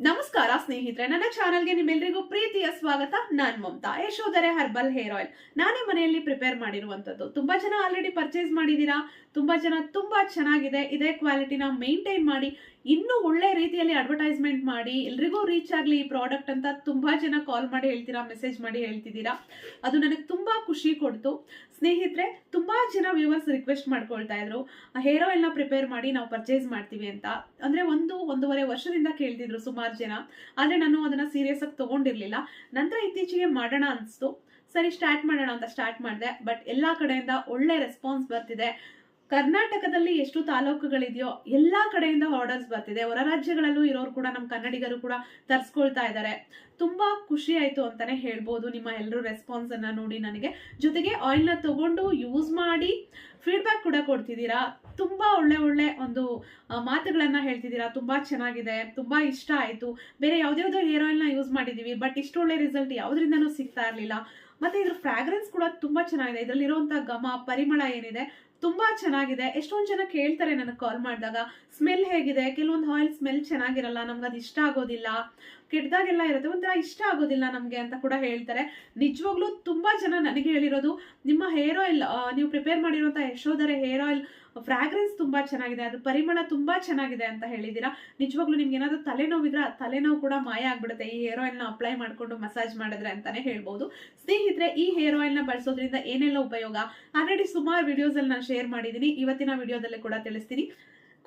não ನಮಸ್ಕಾರ, ಸ್ನೇಹಿತರೆ. ನನ್ನ ಚಾನಲ್ಗೆ ನಿಮ್ಮೆಲ್ಲರಿಗೂ ಪ್ರೀತಿಯ ಸ್ವಾಗತ. ನಾನ್ Mamata, Yashodhare herbal hair oil ನಾನೇ ಮನೆಯಲ್ಲಿ ಪ್ರಿಪೇರ್ ಮಾಡಿರುವಂತದ್ದು ತುಂಬಾ ಜನ ಆಲ್ರೆಡಿ ಪರ್ಚೇಸ್ ಮಾಡಿದೀರಾ ತುಂಬಾ ಜನ ತುಂಬಾ ಚೆನ್ನಾಗಿದೆ. ಇದೇ ಕ್ವಾಲಿಟಿನ ಮೇಂಟೈನ್ ಮಾಡಿ, ಇನ್ನೂ ಒಳ್ಳೆ ರೀತಿಯಲ್ಲಿ ಅಡ್ವರ್ಟೈಸ್ಮೆಂಟ್ ಮಾಡಿ, ಎಲ್ರಿಗೂ ರೀಚ್ ಆಗಲಿ ಈ ಪ್ರಾಡಕ್ಟ್ ಅಂತ ತುಂಬಾ ಜನ ಕಾಲ್ ಮಾಡಿ ಹೇಳ್ತೀರಾ ಮೆಸೇಜ್ ಮಾಡಿ ಹೇಳ್ತಿದ್ದೀರಾ? ಅದು ನನಗೆ ತುಂಬಾ ಖುಷಿ ಕೊಡ್ತು. ಸ್ನೇಹಿತರೆ, ತುಂಬಾ ಜನ ವ್ಯೂವರ್ಸ್ ರಿಕ್ವೆಸ್ಟ್ ಮಾಡ್ಕೊಳ್ತಾ ಇದ್ರು. ಹೇರ್ ಆಯಿಲ್ನ ಪ್ರಿಪೇರ್ ಮಾಡಿ ನಾವು ಪರ್ಚೇಸ್ ಮಾಡ್ತೀವಿ ಅಂತ. ಅಂದ್ರೆ ಒಂದು ಒಂದೂವರೆ ವರ್ಷದಿಂದ ಕೇಳ್ತಿದ್ರು ಸುಮಾರು ಜನ. ಆದ್ರೆ ನಾನು ಅದನ್ನ ಸೀರಿಯಸ್ ಆಗಿ ತಗೊಂಡಿರ್ಲಿಲ್ಲ. ನಂತರ ಇತ್ತೀಚೆಗೆ ಮಾಡೋಣ ಅನಿಸ್ತು. ಸರಿ ಸ್ಟಾರ್ಟ್ ಮಾಡೋಣ ಅಂತ ಸ್ಟಾರ್ಟ್ ಮಾಡಿದೆ. ಬಟ್ ಎಲ್ಲಾ ಕಡೆಯಿಂದ ಒಳ್ಳೆ ರೆಸ್ಪಾನ್ಸ್ ಬರ್ತಿದೆ. ಕರ್ನಾಟಕದಲ್ಲಿ ಎಷ್ಟು ತಾಲೂಕುಗಳಿದೆಯೋ ಎಲ್ಲ ಕಡೆಯಿಂದ ಆರ್ಡರ್ಸ್ ಬರ್ತಿದೆ. ಹೊರ ರಾಜ್ಯಗಳಲ್ಲೂ ಇರೋರು ಕೂಡ ನಮ್ಮ ಕನ್ನಡಿಗರು ಕೂಡ ತರಿಸ್ಕೊಳ್ತಾ ಇದ್ದಾರೆ. ತುಂಬಾ ಖುಷಿ ಆಯಿತು ಅಂತಾನೆ ಹೇಳ್ಬೋದು ನಿಮ್ಮ ಎಲ್ಲರೂ ರೆಸ್ಪಾನ್ಸ್ ಅನ್ನ ನೋಡಿ ನನಗೆ. ಜೊತೆಗೆ ಆಯಿಲ್ನ ತೊಗೊಂಡು ಯೂಸ್ ಮಾಡಿ ಫೀಡ್ಬ್ಯಾಕ್ ಕೂಡ ಕೊಡ್ತಿದ್ದೀರಾ? ತುಂಬಾ ಒಳ್ಳೆ ಒಳ್ಳೆ ಒಂದು ಮಾತುಗಳನ್ನು ಹೇಳ್ತಿದ್ದೀರಾ? ತುಂಬಾ ಚೆನ್ನಾಗಿದೆ, ತುಂಬಾ ಇಷ್ಟ ಆಯಿತು. ಬೇರೆ ಯಾವುದ್ಯಾವುದೋ ಹೇರ್ ಆಯಿಲ್ನ ಯೂಸ್ ಮಾಡಿದೀವಿ ಬಟ್ ಇಷ್ಟು ಒಳ್ಳೆ ರಿಸಲ್ಟ್ ಯಾವ್ದ್ರಿಂದನೂ ಸಿಗ್ತಾ ಇರಲಿಲ್ಲ. ಮತ್ತೆ ಇದ್ರ ಫ್ರಾಗ್ರೆನ್ಸ್ ಕೂಡ ತುಂಬಾ ಚೆನ್ನಾಗಿದೆ. ಇದರಲ್ಲಿರುವಂಥ ಘಮ, ಪರಿಮಳ ಏನಿದೆ ತುಂಬಾ ಚೆನ್ನಾಗಿದೆ. ಎಷ್ಟೊಂದು ಜನ ಕೇಳ್ತಾರೆ ನನಗೆ ಕಾಲ್ ಮಾಡಿದಾಗ ಸ್ಮೆಲ್ ಹೇಗಿದೆ? ಕೆಲವೊಂದು ಆಯಿಲ್ ಸ್ಮೆಲ್ ಚೆನ್ನಾಗಿರಲ್ಲ ನಮ್ಗೆ ಅದು ಇಷ್ಟ ಆಗೋದಿಲ್ಲ. ಕೆಟ್ಟದಾಗೆಲ್ಲ ಇರುತ್ತೆ, ಒಂಥರ ಇಷ್ಟ ಆಗೋದಿಲ್ಲ ನಮಗೆ ಅಂತ ಕೂಡ ಹೇಳ್ತಾರೆ. ನಿಜವಾಗ್ಲೂ ತುಂಬ ಜನ ನನಗೆ ಹೇಳಿರೋದು, ನಿಮ್ಮ ಹೇರ್ ಆಯಿಲ್ ನೀವು ಪ್ರಿಪೇರ್ ಮಾಡಿರುವಂಥ ಯಶೋಧರೆ ಹೇರ್ ಆಯಿಲ್ ಫ್ರಾಗ್ರೆನ್ಸ್ ತುಂಬಾ ಚೆನ್ನಾಗಿದೆ ಅದ್ರ ಪರಿಮಳ ತುಂಬಾ ಚೆನ್ನಾಗಿದೆ ಅಂತ ಹೇಳಿದ್ದೀರಾ? ನಿಜವಾಗ್ಲೂ ನಿಮ್ಗೆ ಏನಾದ್ರು ತಲೆನೋವಿದ್ರೆ? ತಲೆನೋವು ಕೂಡ ಮಾಯ ಆಗ್ಬಿಡುತ್ತೆ ಈ ಹೇರ್ ಆಯಿಲ್ನ ಅಪ್ಲೈ ಮಾಡಿಕೊಂಡು ಮಸಾಜ್ ಮಾಡಿದ್ರೆ ಅಂತಾನೆ ಹೇಳ್ಬೋದು. ಸ್ನೇಹಿತರೆ, ಈ ಹೇರ್ ಆಯಿಲ್ನ ಬಳಸೋದ್ರಿಂದ ಏನೆಲ್ಲ ಉಪಯೋಗ? ಆಲ್ರೆಡಿ ಸುಮಾರು ವಿಡಿಯೋಸ್ ಅಲ್ಲಿ ನಾನು ಶೇರ್ ಮಾಡಿದ್ದೀನಿ, ಇವತ್ತಿನ ವಿಡಿಯೋದಲ್ಲಿ ಕೂಡ ತಿಳಿಸ್ತೀನಿ.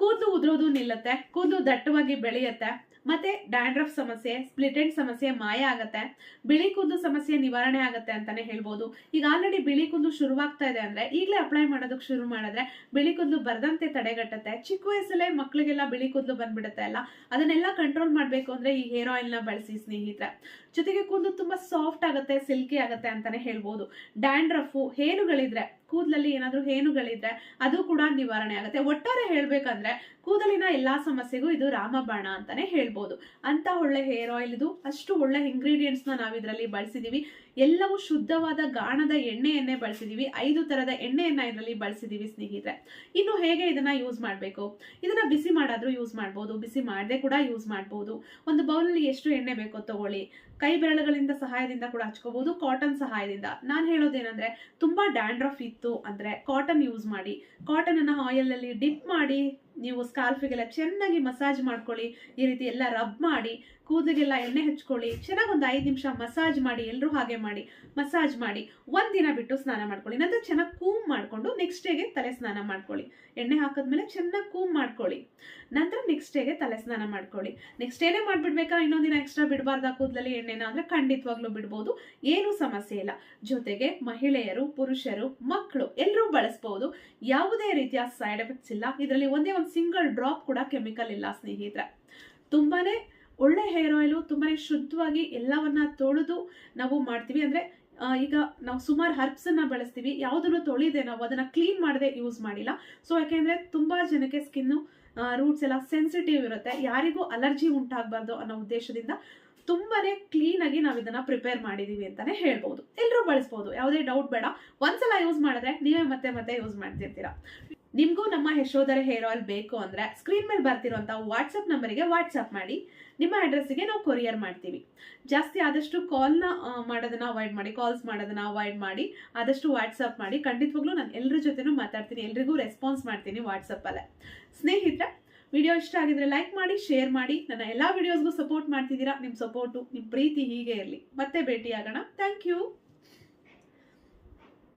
ಕೂದಲು ಉದುರೋದು ನಿಲ್ಲುತ್ತೆ, ಕೂದಲು ದಟ್ಟವಾಗಿ ಬೆಳೆಯುತ್ತೆ ಮತ್ತೆ ಡ್ಯಾಂಡ್ರಫ್ ಸಮಸ್ಯೆ ಸ್ಪ್ಲಿಟೆಂಟ್ ಸಮಸ್ಯೆ ಮಾಯ ಆಗತ್ತೆ. ಬಿಳಿ ಕೂದಲು ಸಮಸ್ಯೆ ನಿವಾರಣೆ ಆಗತ್ತೆ ಅಂತಾನೆ ಹೇಳ್ಬೋದು. ಈಗ ಆಲ್ರೆಡಿ ಬಿಳಿ ಕೂದಲು ಶುರುವಾಗ್ತಾ ಇದೆ ಅಂದ್ರೆ ಈಗಲೇ ಅಪ್ಲೈ ಮಾಡೋದಕ್ಕೆ ಶುರು ಮಾಡಿದ್ರೆ ಬಿಳಿ ಕೂದಲು ಬರದಂತೆ ತಡೆಗಟ್ಟುತ್ತೆ. ಚಿಕ್ಕ ವಯಸ್ಸಲ್ಲೇ ಮಕ್ಕಳಿಗೆಲ್ಲ ಬಿಳಿ ಕೂದಲು ಬಂದ್ಬಿಡುತ್ತೆ ಅಲ್ಲ? ಅದನ್ನೆಲ್ಲ ಕಂಟ್ರೋಲ್ ಮಾಡ್ಬೇಕು ಅಂದ್ರೆ ಈ ಹೇರ್ ಆಯಿಲ್ನ ಬಳಸಿ ಸ್ನೇಹಿತರೆ. ಜೊತೆಗೆ ಕೂದಲು ತುಂಬಾ ಸಾಫ್ಟ್ ಆಗುತ್ತೆ ಸಿಲ್ಕಿ ಆಗುತ್ತೆ ಅಂತಾನೆ ಹೇಳ್ಬೋದು. ಡ್ಯಾಂಡ್ರಫು ಹೇನುಗಳಿದ್ರೆ, ಕೂದಲಲ್ಲಿ ಏನಾದ್ರೂ ಹೇನುಗಳಿದ್ರೆ ಅದು ಕೂಡ ನಿವಾರಣೆ ಆಗುತ್ತೆ. ಒಟ್ಟಾರೆ ಹೇಳ್ಬೇಕಂದ್ರೆ ಕೂದಲಿನ ಎಲ್ಲಾ ಸಮಸ್ಯೆಗೂ ಇದು ರಾಮಬಾಣ ಅಂತಾನೆ ಹೇಳ್ಬೋದು. ಅಂತ ಒಳ್ಳೆ ಹೇರ್ ಆಯಿಲ್ ಇದು ಅಷ್ಟು ಒಳ್ಳೆ ಇಂಗ್ರೀಡಿಯೆಂಟ್ಸ್ನ ನಾವು ಇದರಲ್ಲಿ ಬಳಸಿದೀವಿ. ಎಲ್ಲವೂ ಶುದ್ಧವಾದ ಗಾಣದ ಎಣ್ಣೆಯನ್ನೇ ಬಳಸಿದೀವಿ. ಐದು ತರದ ಎಣ್ಣೆಯನ್ನ ಇದರಲ್ಲಿ ಬಳಸಿದೀವಿ ಸ್ನೇಹಿತರೆ. ಇನ್ನು ಹೇಗೆ ಇದನ್ನ ಯೂಸ್ ಮಾಡಬೇಕು? ಇದನ್ನ ಬಿಸಿ ಮಾಡಾದರೂ ಯೂಸ್ ಮಾಡ್ಬೋದು. ಬಿಸಿ ಮಾಡದೆ ಕೂಡ ಯೂಸ್ ಮಾಡ್ಬೋದು. ಒಂದು ಬೌಲಲ್ಲಿ ಎಷ್ಟು ಎಣ್ಣೆ ಬೇಕೋ ತಗೊಳ್ಳಿ. ಕೈ ಬೆರಳುಗಳಿಂದ ಸಹಾಯದಿಂದ ಕೂಡ ಹಚ್ಕೋಬಹುದು ಕಾಟನ್ ಸಹಾಯದಿಂದ. ನಾನು ಹೇಳೋದೇನಂದ್ರೆ ತುಂಬಾ ಡ್ಯಾಂಡ್ರಫ್ ಇತ್ತು ಅಂದ್ರೆ ಕಾಟನ್ ಯೂಸ್ ಮಾಡಿ. ಕಾಟನ್ ಅನ್ನ ಆಯಿಲ್ ಅಲ್ಲಿ ಡಿಪ್ ಮಾಡಿ ನೀವು ಸ್ಕಾರ್ಫಿಗೆಲ್ಲ ಚೆನ್ನಾಗಿ ಮಸಾಜ್ ಮಾಡ್ಕೊಳ್ಳಿ, ಈ ರೀತಿ ಎಲ್ಲ ರಬ್ ಮಾಡಿ, ಕೂದಲಿಗೆಲ್ಲ ಎಣ್ಣೆ ಹಚ್ಕೊಳ್ಳಿ, ಚೆನ್ನಾಗಿ ಒಂದು ಐದು ನಿಮಿಷ ಮಸಾಜ್ ಮಾಡಿ ಎಲ್ಲರೂ ಹಾಗೆ ಮಾಡಿ ಮಸಾಜ್ ಮಾಡಿ, ಒಂದಿನ ದಿನ ಬಿಟ್ಟು ಸ್ನಾನ ಮಾಡ್ಕೊಳ್ಳಿ. ನಂತರ ಚೆನ್ನಾಗಿ ಕೂಮ್ ಮಾಡಿಕೊಂಡು ನೆಕ್ಸ್ಟ್ ಡೇಗೆ ತಲೆ ಸ್ನಾನ ಮಾಡ್ಕೊಳ್ಳಿ. ಎಣ್ಣೆ ಹಾಕಿದ್ಮೇಲೆ ಚೆನ್ನಾಗಿ ಕೂಮ್ ಮಾಡ್ಕೊಳ್ಳಿ. ನಂತರ ನೆಕ್ಸ್ಟ್ ಡೇಗೆ ತಲೆ ಸ್ನಾನ ಮಾಡ್ಕೊಳ್ಳಿ. ನೆಕ್ಸ್ಟ್ ಡೇನೇ ಮಾಡಿಬಿಡ್ಬೇಕಾ? ಇನ್ನೊಂದಿನ ಎಕ್ಸ್ಟ್ರಾ ಬಿಡಬಾರ್ದು ಕೂದಲಲ್ಲಿ ಎಣ್ಣೆನ? ಅಂದರೆ ಖಂಡಿತವಾಗ್ಲೂ ಬಿಡ್ಬೋದು. ಏನೂ ಸಮಸ್ಯೆ ಇಲ್ಲ. ಜೊತೆಗೆ ಮಹಿಳೆಯರು, ಪುರುಷರು, ಮಕ್ಕಳು ಎಲ್ಲರೂ ಬಳಸ್ಬೋದು. ಯಾವುದೇ ರೀತಿಯ ಸೈಡ್ ಎಫೆಕ್ಟ್ಸ್ ಇಲ್ಲ. ಇದರಲ್ಲಿ ಒಂದು ಸಿಂಗಲ್ ಡ್ರಾಪ್ ಕೂಡ ಕೆಮಿಕಲ್ ಇಲ್ಲ ಸ್ನೇಹಿತರೆ. ತುಂಬಾನೇ ಒಳ್ಳೆ ಹೇರ್ ಆಯಿಲು, ತುಂಬಾನೇ ಶುದ್ಧವಾಗಿ ಎಲ್ಲವನ್ನ ತೊಳೆದು ನಾವು ಮಾಡ್ತೀವಿ. ಅಂದ್ರೆ ಈಗ ನಾವು ಸುಮಾರು ಹರ್ಬ್ಸ್ ಅನ್ನ ಬಳಸ್ತೀವಿ. ಯಾವುದನ್ನು ತೊಳಿದೆ ನಾವು ಅದನ್ನ ಕ್ಲೀನ್ ಮಾಡದೆ ಯೂಸ್ ಮಾಡಿಲ್ಲ. ಸೊ, ಯಾಕೆಂದ್ರೆ ತುಂಬಾ ಜನಕ್ಕೆ ಸ್ಕಿನ್ ರೂಟ್ಸ್ ಎಲ್ಲ ಸೆನ್ಸಿಟಿವ್ ಇರುತ್ತೆ. ಯಾರಿಗೂ ಅಲರ್ಜಿ ಉಂಟಾಗಬಾರ್ದು ಅನ್ನೋ ಉದ್ದೇಶದಿಂದ ತುಂಬಾನೇ ಕ್ಲೀನ್ ಆಗಿ ನಾವು ಇದನ್ನ ಪ್ರಿಪೇರ್ ಮಾಡಿದೀವಿ ಅಂತಾನೆ ಹೇಳ್ಬೋದು. ಎಲ್ಲರೂ ಬಳಸ್ಬೋದು. ಯಾವುದೇ ಡೌಟ್ ಬೇಡ. ಒಂದ್ಸಲ ಯೂಸ್ ಮಾಡಿದ್ರೆ ನೀವೇ ಮತ್ತೆ ಮತ್ತೆ ಯೂಸ್ ಮಾಡ್ತಿರ್ತೀರಾ. ನಿಮಗೂ ನಮ್ಮ ಯಶೋಧರ ಹೇರ್ ಆಯಿಲ್ ಬೇಕು ಅಂದ್ರೆ ಸ್ಕ್ರೀನ್ ಮೇಲೆ ಬರ್ತಿರುವಂತ ವಾಟ್ಸ್ಆಪ್ ನಂಬರಿಗೆ ವಾಟ್ಸ್ಆಪ್ ಮಾಡಿ. ನಿಮ್ಮ ಅಡ್ರೆಸ್ಗೆ ನಾವು ಕೊರಿಯರ್ ಮಾಡ್ತೀವಿ. ಜಾಸ್ತಿ ಆದಷ್ಟು ಕಾಲ್ನ ಮಾಡೋದನ್ನ ಅವಾಯ್ಡ್ ಮಾಡಿ ಕಾಲ್ಸ್ ಮಾಡೋದನ್ನ ಅವಾಯ್ಡ್ ಮಾಡಿ, ಆದಷ್ಟು ವಾಟ್ಸಪ್ ಮಾಡಿ. ಖಂಡಿತವಾಗ್ಲೂ ನಾನು ಎಲ್ಲರ ಜೊತೆನೂ ಮಾತಾಡ್ತೀನಿ, ಎಲ್ರಿಗೂ ರೆಸ್ಪಾನ್ಸ್ ಮಾಡ್ತೀನಿ ವಾಟ್ಸಪ್ಪಲ್ಲೇ ಸ್ನೇಹಿತರೆ ವಿಡಿಯೋ ಇಷ್ಟ ಆಗಿದ್ರೆ ಲೈಕ್ ಮಾಡಿ ಶೇರ್ ಮಾಡಿ. ನನ್ನ ಎಲ್ಲಾ ವಿಡಿಯೋಸ್ಗೂ ಸಪೋರ್ಟ್ ಮಾಡ್ತಿದ್ದೀರಾ? ನಿಮ್ಮ ಸಪೋರ್ಟು ನಿಮ್ಮ ಪ್ರೀತಿ ಹೀಗೆ ಇರಲಿ. ಮತ್ತೆ ಭೇಟಿಯಾಗೋಣ. Thank you